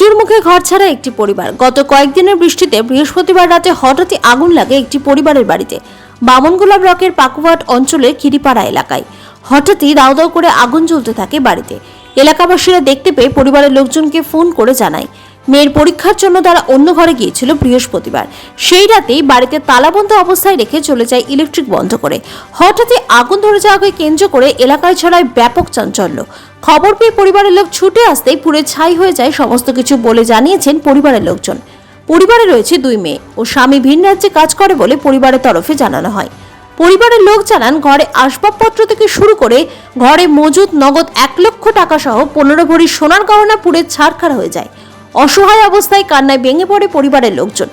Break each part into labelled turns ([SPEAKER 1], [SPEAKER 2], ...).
[SPEAKER 1] পুজোর মুখে ঘর ছাড়া একটি পরিবার। গত কয়েকদিনের বৃষ্টিতে বৃহস্পতিবার রাতে হঠাৎই আগুন লাগে একটি পরিবারের বাড়িতে। বামনগোলা ব্লকের পাকুয়াট অঞ্চলের খিরিপাড়া এলাকায়। হঠাৎই দাউ দাউ করে আগুন জ্বলতে থাকে বাড়িতে। এলাকাবাসীরা দেখতে পেয়ে পরিবারের লোকজনকে ফোন করে জানায়। মেয়ের পরীক্ষার জন্য তারা অন্য ঘরে গিয়েছিল বৃহস্পতিবার। সেই রাতেই বাড়িতে তালাবন্ধ অবস্থায় রেখে চলে যায় ইলেকট্রিক বন্ধ করে। হঠাৎই আগুন ধরে যাওয়াকে কেন্দ্র করে এলাকায় ছড়ায় ব্যাপক চাঞ্চল্য। খবর পেয়ে পরিবারের লোক ছুটে আসতেই পুরে ছাই হয়ে যায় সমস্ত কিছু বলে জানিয়েছেন পরিবারের লোকজন। পরিবারে রয়েছে দুই মেয়ে ও স্বামী ভিন রাজ্যে কাজ করে বলে পরিবারের তরফে জানানো হয়। পরিবারের লোক জানান, ঘরে আসবাবপত্র থেকে শুরু করে ঘরে মজুদ নগদ এক লক্ষ টাকা সহ পনেরো ভরি সোনার গহনা পুড়ে ছারখার হয়ে যায়। অসহায় অবস্থায় কান্নায় ভেঙে পড়ে পরিবারের লোকজন।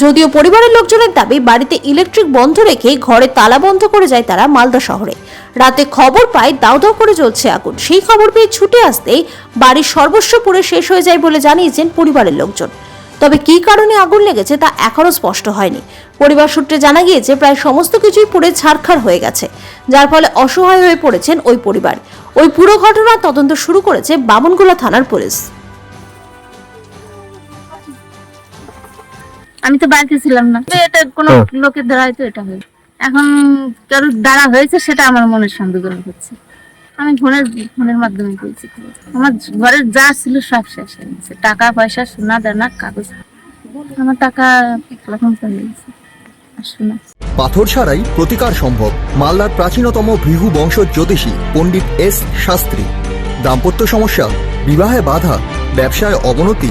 [SPEAKER 1] যদিও পরিবারের লোকজনের দাবি, বাড়িতে ইলেকট্রিক বন্ধ রেখে ঘরে তালা বন্ধ করে যায় তারা মালদা শহরে। রাতে খবর পায় দাও দাউ করে জ্বলছে আগুন। সেই খবর পেয়ে ছুটে আসতেই বাড়ির সর্বস্ব পুড়ে শেষ হয়ে যায় বলে জানিয়েছেন পরিবারের লোকজন। তবে কি কারণে আগুন লেগেছে তা এখনও স্পষ্ট হয়নি। পরিবার সূত্রে জানা গিয়েছে, প্রায় সমস্ত কিছুই পুড়ে ছারখার হয়ে গেছে, যার ফলে অসহায় হয়ে পড়েছেন ওই পরিবার। ওই পুরো ঘটনার তদন্ত শুরু করেছে বামনগোলা থানার পুলিশ।
[SPEAKER 2] আমি তো বাড়িতে ছিলাম না। এটা কোনো লোকের দ্বারা হয়তো এটা হয়েছে এখন কারোর দ্বারা হয়েছে সেটা আমার মনের সন্দেহ হচ্ছে। আমি ফোনের ফোনের মাধ্যমে বলছি আমার ঘরের যা ছিল সব শেষ হয়ে গেছে। টাকা পয়সা সোনা দানা কাগজ। আমার টাকা এখন চলে গেছে সোনা।
[SPEAKER 3] পাথর ছাড়াই প্রতিকার সম্ভব। মালদার প্রাচীনতম ভৃহু বংশ জ্যোতিষী পণ্ডিত এস শাস্ত্রী। দাম্পত্য সমস্যা বিবাহে বাধা ব্যবসায় অবনতি